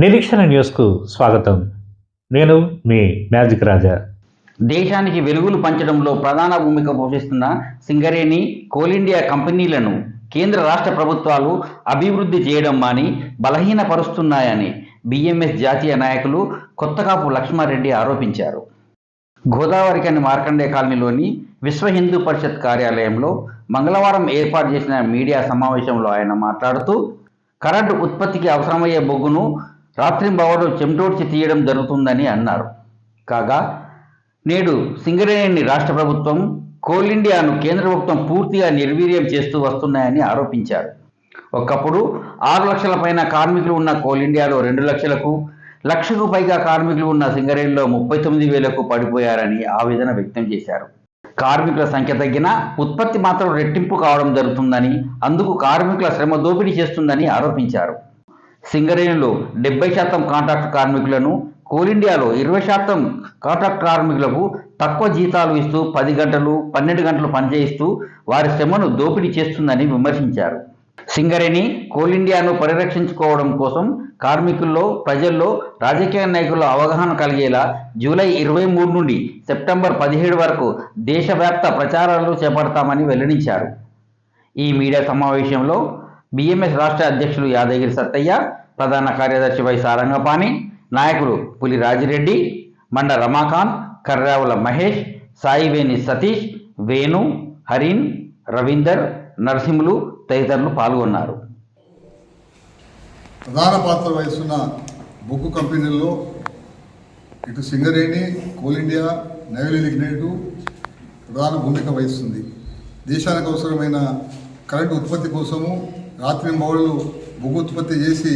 నిరీక్షణ న్యూస్కు స్వాగతం. నేను మీ మ్యాజిక్ రాజా. దేశానికి వెలుగులు పంచడంలో ప్రధాన భూమిక పోషిస్తున్న సింగరేణి కోల్ ఇండియా కంపెనీలను కేంద్ర రాష్ట్ర ప్రభుత్వాలు అభివృద్ధి చేయడం మాని బలహీనపరుస్తున్నాయని బిఎంఎస్ జాతీయ నాయకులు కొత్తకాపు లక్ష్మారెడ్డి ఆరోపించారు. గోదావరికని మార్కండే కాలనీలోని విశ్వ హిందూ పరిషత్ కార్యాలయంలో మంగళవారం ఏర్పాటు చేసిన మీడియా సమావేశంలో ఆయన మాట్లాడుతూ కరెంటు ఉత్పత్తికి అవసరమయ్యే బొగ్గును రాత్రింబవడు చెమటోడ్చి తీయడం జరుగుతుందని అన్నారు. కాగా నేడు సింగరేణిని రాష్ట్ర ప్రభుత్వం కోల్ ఇండియాను కేంద్ర ప్రభుత్వం పూర్తిగా నిర్వీర్యం చేస్తూ వస్తున్నాయని ఆరోపించారు. ఒకప్పుడు ఆరు లక్షల పైన కార్మికులు ఉన్న కోల్ ఇండియాలో రెండు లక్షలకు లక్షకు పైగా కార్మికులు ఉన్న సింగరేణిలో ముప్పై తొమ్మిది వేలకు పడిపోయారని ఆవేదన వ్యక్తం చేశారు. కార్మికుల సంఖ్య తగ్గినా ఉత్పత్తి మాత్రం రెట్టింపు కావడం జరుగుతుందని అందుకు కార్మికుల శ్రమ దోపిడీ చేస్తుందని ఆరోపించారు. సింగరేణిలో డెబ్బై శాతం కాంట్రాక్ట్ కార్మికులను కోల్ ఇండియాలో ఇరవై శాతం కాంట్రాక్ట్ కార్మికులకు తక్కువ జీతాలు ఇస్తూ పది గంటలు పన్నెండు గంటలు పనిచేయిస్తూ వారి శ్రమను దోపిడీ చేస్తుందని విమర్శించారు. సింగరేణి కోల్ ఇండియాను పరిరక్షించుకోవడం కోసం కార్మికుల్లో ప్రజల్లో రాజకీయ నాయకుల అవగాహన కలిగేలా జూలై ఇరవై మూడు నుండి సెప్టెంబర్ పదిహేడు వరకు దేశవ్యాప్త ప్రచారాలు చేపడతామని వెల్లడించారు. ఈ మీడియా సమావేశంలో బిఎంఎస్ రాష్ట్ర అధ్యక్షులు యాదగిరి సత్తయ్య ప్రధాన కార్యదర్శి వై సారంగపాణి నాయకులు పులి రాజిరెడ్డి మండ రమాకాంత్ కర్రావుల మహేష్ సాయివేణి సతీష్ వేణు హరిన్ రవీందర్ నరసింహులు తదితరులు పాల్గొన్నారు. ప్రధాన పాత్ర వహిస్తున్న బొగ్గు కంపెనీల్లో ఇటు Singareni Coal India Neyveli lignite ప్రధాన భూమిక వహిస్తుంది. దేశానికి అవసరమైన కరెంటు ఉత్పత్తి కోసము రాత్రి మౌళ్ళు బొగ్గు ఉత్పత్తి చేసి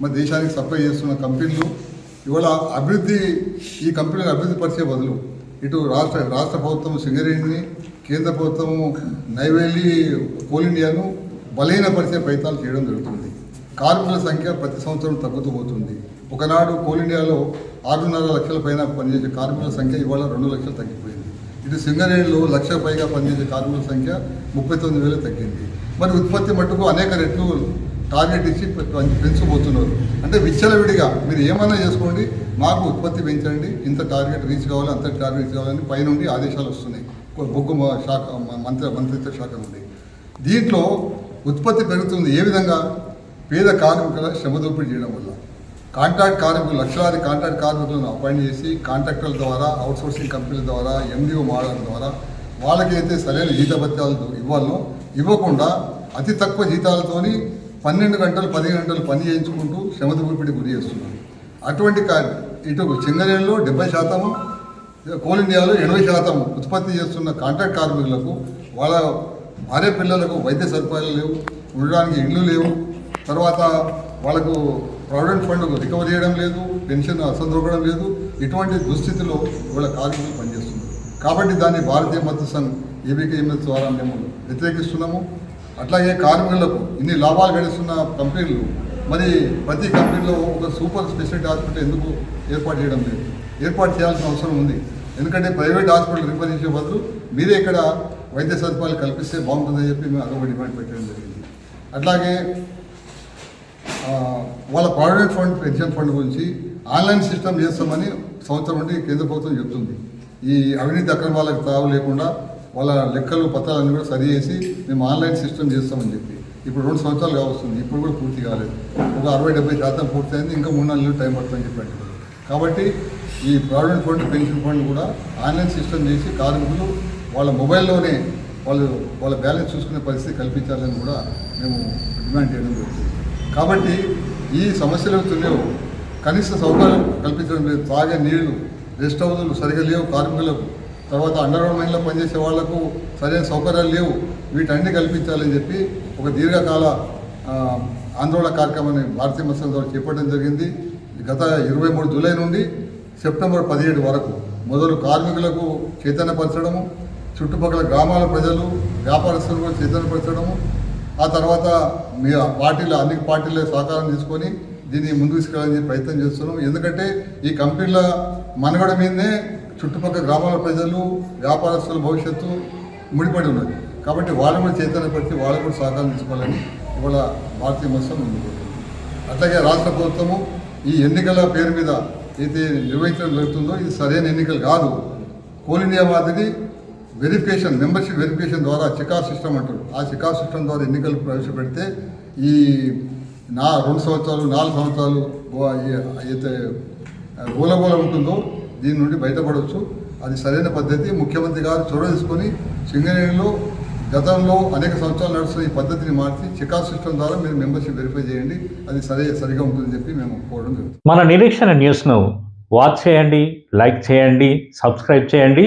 మన దేశానికి సప్లై చేస్తున్న కంపెనీలు ఇవాళ అభివృద్ధి ఈ కంపెనీలు అభివృద్ధి పరిచే బదులు ఇటు రాష్ట్ర రాష్ట్ర ప్రభుత్వం సింగరేణిని కేంద్ర ప్రభుత్వము నైవేలి కోల్ ఇండియాను బలహీనపరిచే ప్రయత్నాలు చేయడం జరుగుతుంది. కార్మికుల సంఖ్య ప్రతి సంవత్సరం తగ్గుతూ పోతుంది. ఒకనాడు కోల్ ఇండియాలో ఆరున్నర లక్షల పైన పనిచేసే కార్మికుల సంఖ్య ఇవాళ రెండు లక్షలు తగ్గిపోయింది. ఇటు సింగరేణిలో లక్ష పైగా పనిచేసే కార్మికుల సంఖ్య ముప్పై తొమ్మిది వేలు తగ్గింది. మరి ఉత్పత్తి మట్టుకు అనేక రెట్లు టార్గెట్ ఇచ్చి పె- పెంచబోతున్నారు. అంటే విచ్చలవిడిగా మీరు ఏమన్నా చేసుకోండి మాకు ఉత్పత్తి పెంచండి ఇంత టార్గెట్ రీచ్ కావాలి అంత టార్గెట్ రీచ్ కావాలని పైనుండి ఆదేశాలు వస్తున్నాయి. బొగ్గు మ- శాఖ మంత్రి మంత్రిత్వ శాఖ నుండి. దీంట్లో ఉత్పత్తి పెరుగుతుంది ఏ విధంగా? పేద కార్మికుల శ్రమ దోపిడీ చేయడం వల్ల. కాంట్రాక్ట్ కార్మికులు లక్షలాది కాంట్రాక్ట్ కార్మికులను అపాయింట్ చేసి కాంట్రాక్టర్ల ద్వారా అవుట్సోర్సింగ్ కంపెనీల ద్వారా ఎండిఓ మోడల్ ద్వారా వాళ్ళకైతే సరైన జీతభత్యాలు ఇవ్వాలో ఇవ్వకుండా అతి తక్కువ జీతాలతోని పన్నెండు గంటలు పదిహేను గంటలు పని చేయించుకుంటూ శ్రమ దోపిడీ గురి చేస్తున్నారు. అటువంటి కా ఇటు సింగరేణిలో డెబ్బై శాతము కోల్ ఇండియాలో ఎనభై శాతం ఉత్పత్తి చేస్తున్న కాంట్రాక్ట్ కార్మికులకు వాళ్ళ భార్య పిల్లలకు వైద్య సదుపాయాలు లేవు ఉండడానికి ఇళ్ళు లేవు తర్వాత వాళ్ళకు ప్రావిడెంట్ ఫండ్ రికవర్ చేయడం లేదు పెన్షన్ అసందొరకడం లేదు. ఇటువంటి దుస్థితిలో వాళ్ళ కార్మికులు పనిచేస్తున్నారు. కాబట్టి దాన్ని భారతీయ మద్దతు సంఘ్ ఏబీకేఎంఎస్ ద్వారా మేము వ్యతిరేకిస్తున్నాము. అట్లాగే కార్మికులకు ఇన్ని లాభాలు గడిస్తున్న కంపెనీలు మరి ప్రతి కంపెనీలో ఒక సూపర్ స్పెషాలిటీ హాస్పిటల్ ఎందుకు ఏర్పాటు చేయడం లేదు? ఏర్పాటు చేయాల్సిన అవసరం ఉంది. ఎందుకంటే ప్రైవేట్ హాస్పిటల్ రిఫర్ చేసే బదులు మీరే ఇక్కడ వైద్య సదుపాయాలు కల్పిస్తే బాగుంటుందని చెప్పి మేము అదొక డిమాండ్ పెట్టడం జరిగింది. అట్లాగే వాళ్ళ ప్రావిడెంట్ ఫండ్ పెన్షన్ ఫండ్ గురించి ఆన్లైన్ సిస్టమ్ చేస్తామని సంవత్సరం నుండి కేంద్ర ప్రభుత్వం చెప్తుంది. ఈ అవినీతి అక్రమాలకు తావు లేకుండా వాళ్ళ లెక్కలు పత్రాలన్నీ కూడా సరి చేసి మేము ఆన్లైన్ సిస్టమ్ చేస్తామని చెప్పి. ఇప్పుడు రెండు సంవత్సరాలు కావస్తుంది ఇప్పుడు కూడా పూర్తి కాలేదు. ఒక అరవై డెబ్బై శాతం పూర్తయింది ఇంకా మూడు నాలుగు నెలలు టైం పడుతుందని చెప్పి కాబట్టి ఈ ప్రావిడెంట్ ఫండ్ పెన్షన్ ఫండ్ కూడా ఆన్లైన్ సిస్టమ్ చేసి కార్మికులు వాళ్ళ మొబైల్లోనే వాళ్ళు వాళ్ళ బ్యాలెన్స్ చూసుకునే పరిస్థితి కల్పించాలని కూడా మేము డిమాండ్ చేయడం జరుగుతుంది. కాబట్టి ఈ సమస్యలు లేవు కనీస సౌకర్యం కల్పించడం లేదు. తాగే నీళ్ళు రెస్ట్ హౌజులు సరిగా లేవు కార్మికులకు. తర్వాత అండర్గ్రౌండ్ మైన్లో పనిచేసే వాళ్ళకు సరైన సౌకర్యాలు లేవు. వీటన్ని కల్పించాలని చెప్పి ఒక దీర్ఘకాల ఆందోళన కార్యక్రమాన్ని భారతీయ మత్స్య ద్వారా చేపట్టడం జరిగింది. గత ఇరవై మూడు జూలై నుండి సెప్టెంబర్ పదిహేడు వరకు మొదలు కార్మికులకు చైతన్యపరచడము చుట్టుపక్కల గ్రామాల ప్రజలు వ్యాపారస్తులు కూడా చైతన్యపరచడము ఆ తర్వాత మీ పార్టీలు అన్ని పార్టీల సహకారం తీసుకొని దీన్ని ముందుకు తీసుకెళ్ళాలని ప్రయత్నం చేస్తున్నాం. ఎందుకంటే ఈ కంపెనీల మనుగడ మీదనే చుట్టుపక్కల గ్రామాల ప్రజలు వ్యాపారస్తుల భవిష్యత్తు ముడిపడి ఉన్నది. కాబట్టి వాళ్ళు కూడా చైతన్యపరిచి వాళ్ళు కూడా సహకారం తీసుకోవాలని ఇవాళ భారతీయ మత్స్యం ముందుకు అట్లాగే రాష్ట్ర ప్రభుత్వము ఈ ఎన్నికల పేరు మీద అయితే నిర్వహించడం జరుగుతుందో ఇది సరైన ఎన్నికలు కాదు. కోల్ ఇండియా మాదిరి వెరిఫికేషన్ మెంబర్షిప్ వెరిఫికేషన్ ద్వారా చికార్ సిస్టమ్ అంటారు. ఆ చికార్ సిస్టమ్ ద్వారా ఎన్నికలు ప్రవేశపెడితే ఈ నా రెండు సంవత్సరాలు నాలుగు సంవత్సరాలు అయితే గోలగోల ఉంటుందో దీని నుండి బయటపడవచ్చు. అది సరైన పద్ధతి. ముఖ్యమంత్రి గారు చొరవ తీసుకొని సింగరేణిలో గతంలో అనేక సంవత్సరాలు నడుస్తున్న ఈ పద్ధతిని మార్చి చికా సిస్టమ్ ద్వారా మీరు మెంబర్షిప్ వెరిఫై చేయండి. అది సరే సరిగా ఉంటుందని చెప్పి మేము కోరడం జరుగుతుంది. మన నిరీక్షణ న్యూస్ను వాచ్ చేయండి లైక్ చేయండి సబ్స్క్రైబ్ చేయండి.